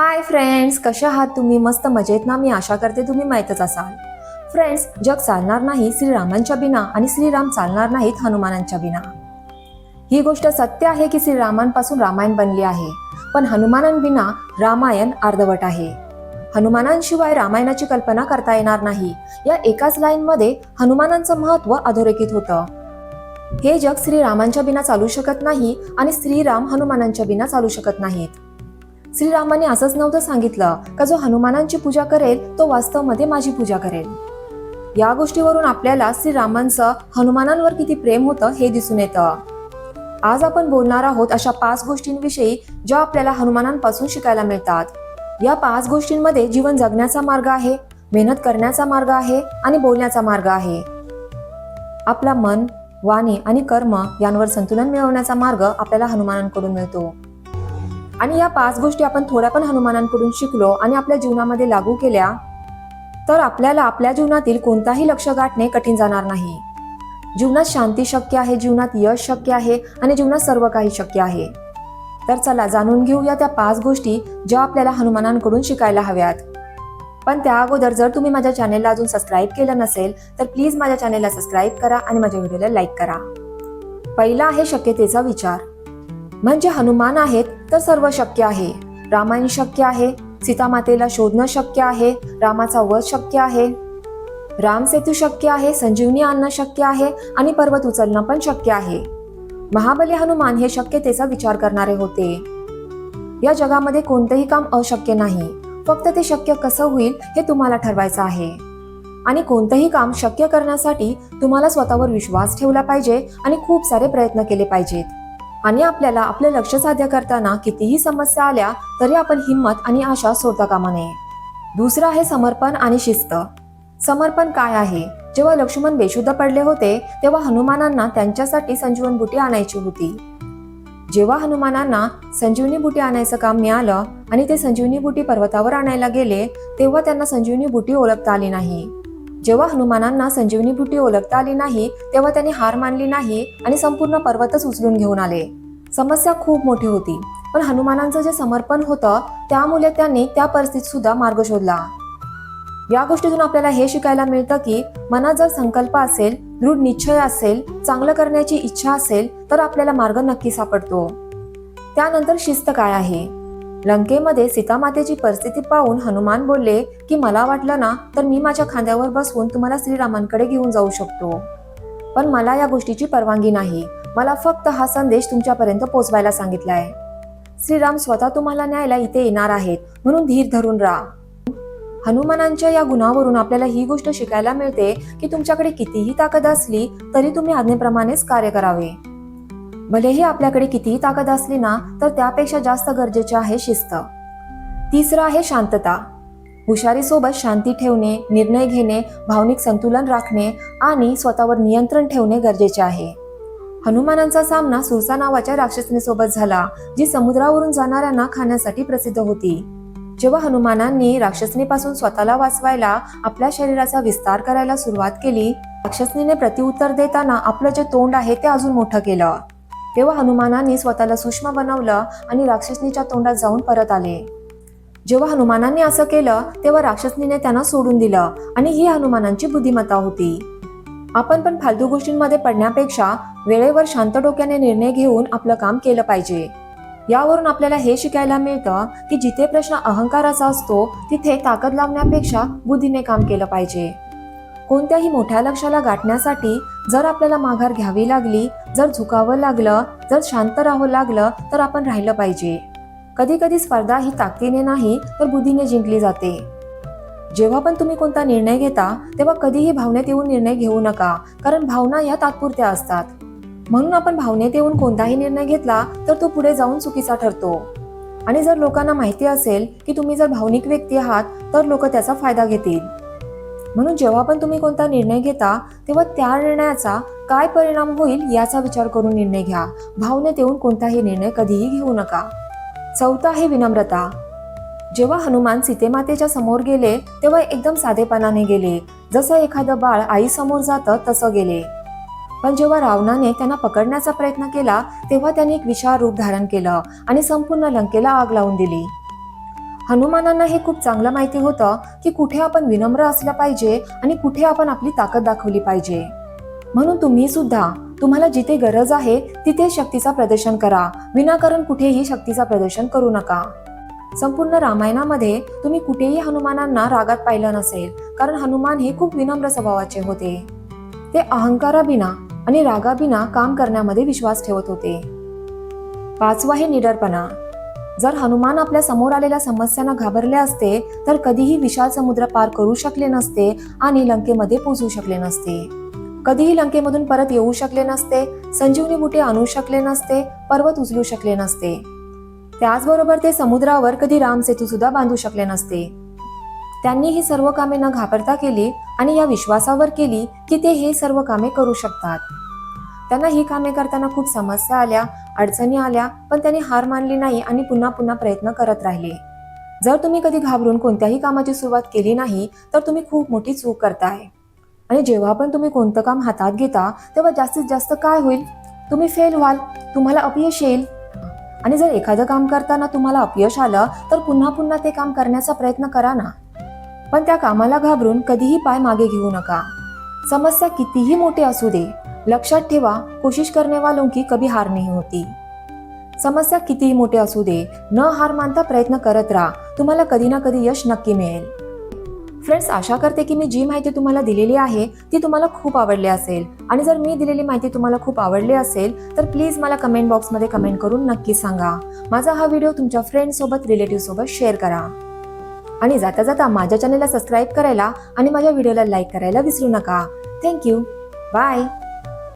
Hi friends कशा आहात तुम्ही? मस्त मजेत ना? मी आशा करते तुम्ही माहीतच असाल. फ्रेंड्स जग चालणार नाही श्रीरामांच्या बिना आणि श्रीराम चालणार नाहीत हनुमानांच्या बिना. ही गोष्ट सत्य आहे की श्रीरामांपासून रामायण बनली आहे. पण हनुमानांविना रामायण अर्धवट आहे. हनुमानांशिवाय रामायणाची कल्पना करता येणार नाही. या एकाच लाईनमध्ये हनुमानांचं महत्त्व अधोरेखित होतं. हे जग श्रीरामांच्या बिना चालू शकत नाही आणि श्रीराम हनुमानांच्या बिना चालू शकत नाहीत. श्रीरामाने असंच नव्हतं सांगितलं का जो हनुमानांची पूजा करेल तो वास्तवमध्ये माझी पूजा करेल. या गोष्टीवरून आपल्याला श्रीरामांचं हनुमानांवर किती प्रेम होतं हे दिसून येतं. आज आपण बोलणार आहोत अशा पाच गोष्टींविषयी ज्या आपल्याला हनुमानांपासून शिकायला मिळतात. या पाच गोष्टींमध्ये जीवन जगण्याचा मार्ग आहे मेहनत करण्याचा मार्ग आहे आणि बोलण्याचा मार्ग आहे. आपला मन वाणी आणि कर्म यांवर संतुलन मिळवण्याचा मार्ग आपल्याला हनुमानांकडून मिळतो. आणि या पाच गोष्टी आपण थोड्या पण हनुमानांकडून शिकलो आणि आपल्या जीवनामध्ये लागू केल्या तर आपल्याला आपल्या जीवनातील कोणताही लक्ष गाठणे कठीण जाणार नाही. जीवनात शांती शक्य आहे जीवनात यश शक्य आहे आणि जीवनात सर्व काही शक्य आहे. तर चला जाणून घेऊया त्या पाच गोष्टी ज्या आपल्याला हनुमानांकडून शिकायला हव्यात. पण त्या अगोदर जर तुम्ही माझ्या चॅनेलला अजून सबस्क्राईब केलं नसेल तर प्लीज माझ्या चॅनेलला सबस्क्राईब करा आणि माझ्या व्हिडिओला लाईक करा. पहिला आहे शक्यतेचा विचार. म्हणजे हनुमान आहेत तर सर्व शक्य आहे. रामायण शक्य आहे. सीतामातेला शोधणं शक्य आहे. रामाचा वध शक्य आहे. राम सेतू शक्य आहे. संजीवनी आणणं शक्य आहे. आणि पर्वत उचलणं पण शक्य आहे. महाबली हनुमान हे शक्यतेचा विचार करणारे होते. या जगामध्ये कोणतेही काम अशक्य नाही. फक्त ते शक्य कसं होईल हे तुम्हाला ठरवायचं आहे. आणि कोणतंही काम शक्य करण्यासाठी तुम्हाला स्वतःवर विश्वास ठेवला पाहिजे आणि खूप सारे प्रयत्न केले पाहिजेत. आणि आपल्याला आपले लक्ष साध्य करताना कितीही समस्या आल्या तरी आपण हिंमत आणि आशा सोडता कामा नये. दुसरं आहे समर्पण आणि शिस्त. समर्पण काय आहे? जेव्हा लक्ष्मण बेशुद्ध पडले होते तेव्हा हनुमानांना त्यांच्यासाठी संजीवन बुटी आणायची होती. जेव्हा हनुमानांना संजीवनी बुटी आणायचं काम मिळालं आणि ते संजीवनी बुटी पर्वतावर आणायला गेले तेव्हा त्यांना संजीवनी बुटी ओळखता आली नाही. जेव्हा हनुमानांना संजीवनी बुटी ओळखता आली नाही तेव्हा त्यांनी हार मानली नाही आणि संपूर्ण पर्वतच उचलून घेऊन आले. समस्या खूप मोठी होती. पण हनुमानांचं जे समर्पण होतं त्यामुळे त्यांनी त्या परिस्थितीत सुद्धा मार्ग शोधला. या गोष्टीतून आपल्याला हे शिकायला मिळतं की मनात जर संकल्प असेल दृढ निश्चय असेल चांगलं करण्याची इच्छा असेल तर आपल्याला मार्ग नक्की सापडतो. त्यानंतर शिस्त काय आहे? लंकेमध्ये सीतामातेची परिस्थिती पाहून हनुमान बोलले की मला वाटलं ना तर मी माझ्या खांद्यावर बसवून तुम्हाला श्रीरामांकडे घेऊन जाऊ शकतो. पण मला या गोष्टीची परवानगी नाही. मला फक्त हा संदेश तुमच्यापर्यंत पोहोचवायला सांगितलाय. श्रीराम स्वतः तुम्हाला न्यायला इथे येणार आहेत. म्हणून धीर धरून राहा. हनुमानांच्या या गुणावरून आपल्याला ही गोष्ट शिकायला मिळते की तुमच्याकडे कितीही ताकद असली तरी तुम्ही आज्ञेप्रमाणेच कार्य करावे. भलेही आपल्याकडे कितीही ताकद असली ना तर त्यापेक्षा जास्त गरजेचे आहे शिस्त. तिसरं आहे शांतता. हुशारीसोबत शांती ठेवणे निर्णय घेणे भावनिक संतुलन राखणे आणि स्वतःवर नियंत्रण ठेवणे गरजेचे आहे. हनुमानांचा सामना सुरसा नावाच्या राक्षसनीसोबत झाला जी समुद्रावरून जाणाऱ्यांना खाण्यासाठी प्रसिद्ध होती. जेव्हा हनुमानांनी राक्षसनीपासून स्वतःला वाचवायला आपल्या शरीराचा विस्तार करायला सुरुवात केली राक्षसनीने प्रतिउत्तर देताना आपलं जे तोंड आहे ते अजून मोठं केलं. तेव्हा हनुमानांनी स्वतःला सूक्ष्म बनवलं आणि राक्षसनीच्या तोंडात जाऊन परत आले. जेव्हा हनुमानांनी असं केलं तेव्हा राक्षसनीने त्यांना सोडून दिलं आणि ही हनुमानांची बुद्धिमत्ता होती. आपण पण फालतू गोष्टींमध्ये पडण्यापेक्षा वेळेवर शांत डोक्याने निर्णय घेऊन आपलं काम केलं पाहिजे. यावरून आपल्याला हे शिकायला मिळतं की जिथे प्रश्न अहंकाराचा असतो तिथे ताकद लावण्यापेक्षा बुद्धीने काम केलं पाहिजे. कोणत्याही मोठ्या लक्ष्याला गाठण्यासाठी जर आपल्याला माघार घ्यावी लागली जर झुकावं लागलं जर शांत राहावं लागलं तर आपण राहिलं पाहिजे. कधी कधी स्पर्धा ही ताकदीने नाही तर बुद्धीने जिंकली जाते. जेव्हा पण तुम्ही कोणता निर्णय घेता तेव्हा कधीही भावनेत येऊन निर्णय घेऊ नका कारण भावना या तात्पुरत्या असतात. म्हणून आपण भावनेत येऊन कोणताही निर्णय घेतला तर तो पुढे जाऊन चुकीचा ठरतो. आणि जर लोकांना माहिती असेल की तुम्ही जर भावनिक व्यक्ती आहात तर लोक त्याचा फायदा घेतील. म्हणून जेव्हा पण तुम्ही कोणता निर्णय घेता तेव्हा त्या निर्णयाचा काय परिणाम होईल याचा विचार करून निर्णय घ्या. भावनेत येऊन कोणताही निर्णय कधीही घेऊ नका. चौथा आहे विनम्रता. जेव्हा हनुमान सीतेमातेच्या समोर गेले तेव्हा एकदम साधेपणाने गेले. जसं एखादं बाळ आई समोर जातं तसं गेले. पण जेव्हा रावणाने त्यांना पकडण्याचा प्रयत्न केला तेव्हा त्यांनी एक विशाल रूप धारण केलं आणि संपूर्ण लंकेला आग लावून दिली. हनुमानांना हे खूप चांगलं माहिती होतं की कुठे आपण विनम्र असलं पाहिजे आणि कुठे आपण आपली ताकद दाखवली पाहिजे. म्हणून तुम्ही सुद्धा तुम्हाला जिथे गरज आहे तिथे शक्तीचा प्रदर्शन करा. विनाकारण कुठेही शक्तीचा प्रदर्शन करू नका. संपूर्ण रामायणामध्ये तुम्ही कुठेही हनुमानांना रागात पाहिलं नसेल कारण हनुमान हे खूप विनम्र स्वभावाचे होते. ते अहंकाराबिना आणि रागाबिना काम करण्यामध्ये विश्वास ठेवत होते. पाचवा हे निडरपणा. जर हनुमान आपल्यासमोर आलेल्या समस्यांना घाबरले असते तर कधीही विशाल समुद्र पार करू शकले नसते आणि लंकेमध्ये पोहोचू शकले नसते. कधीही लंकेमधून परत येऊ शकले नसते संजीवनी बुटे आणू शकले नसते पर्वत उचलू शकले नसते. त्याचबरोबर ते समुद्रावर कधी राम सेतू सुद्धा बांधू शकले नसते. त्यांनी ही सर्व कामे न घाबरता केली आणि या विश्वासावर केली की ते हे सर्व कामे करू शकतात. त्यांना ही कामे करताना खूप समस्या आल्या अडचणी आल्या पण त्यांनी हार मानली नाही आणि पुन्हा पुन्हा प्रयत्न करत राहिले. जर तुम्ही कधी घाबरून कोणत्याही कामाची सुरुवात केली नाही तर तुम्ही खूप मोठी चूक करताय. आणि जेव्हा पण तुम्ही कोणतं काम हातात घेता तेव्हा जास्तीत जास्त काय होईल? तुम्ही फेल व्हाल तुम्हाला अपयश येईल. आणि जर एखादं काम करताना तुम्हाला अपयश आलं तर पुन्हा पुन्हा ते काम करण्याचा प्रयत्न करा ना. पण त्या कामाला घाबरून कधीही पाय मागे घेऊ नका. समस्या कितीही मोठी असू दे लक्षात ठेवा कोशिश करने वालों की कभी हार नहीं होती. समस्या कितीही मोठी असू दे न हार मानता प्रयत्न करत राहा. तुम्हाला कधी ना कधी यश नक्की मिळेल. फ्रेंड्स आशा करते की मी जी माहिती तुम्हाला दिलेली आहे ती तुम्हाला खूप आवडली असेल. आणि जर मी दिलेली माहिती तुम्हाला खूप आवडली असेल तर प्लीज मला कमेंट बॉक्समध्ये कमेंट करून नक्की सांगा. माझा हा व्हिडिओ तुमच्या फ्रेंडसोबत रिलेटिव्हसोबत शेअर करा. आणि जाता जाता माझ्या चॅनलला सबस्क्राईब करायला आणि माझ्या व्हिडिओला लाईक करायला विसरू नका. Thank you bye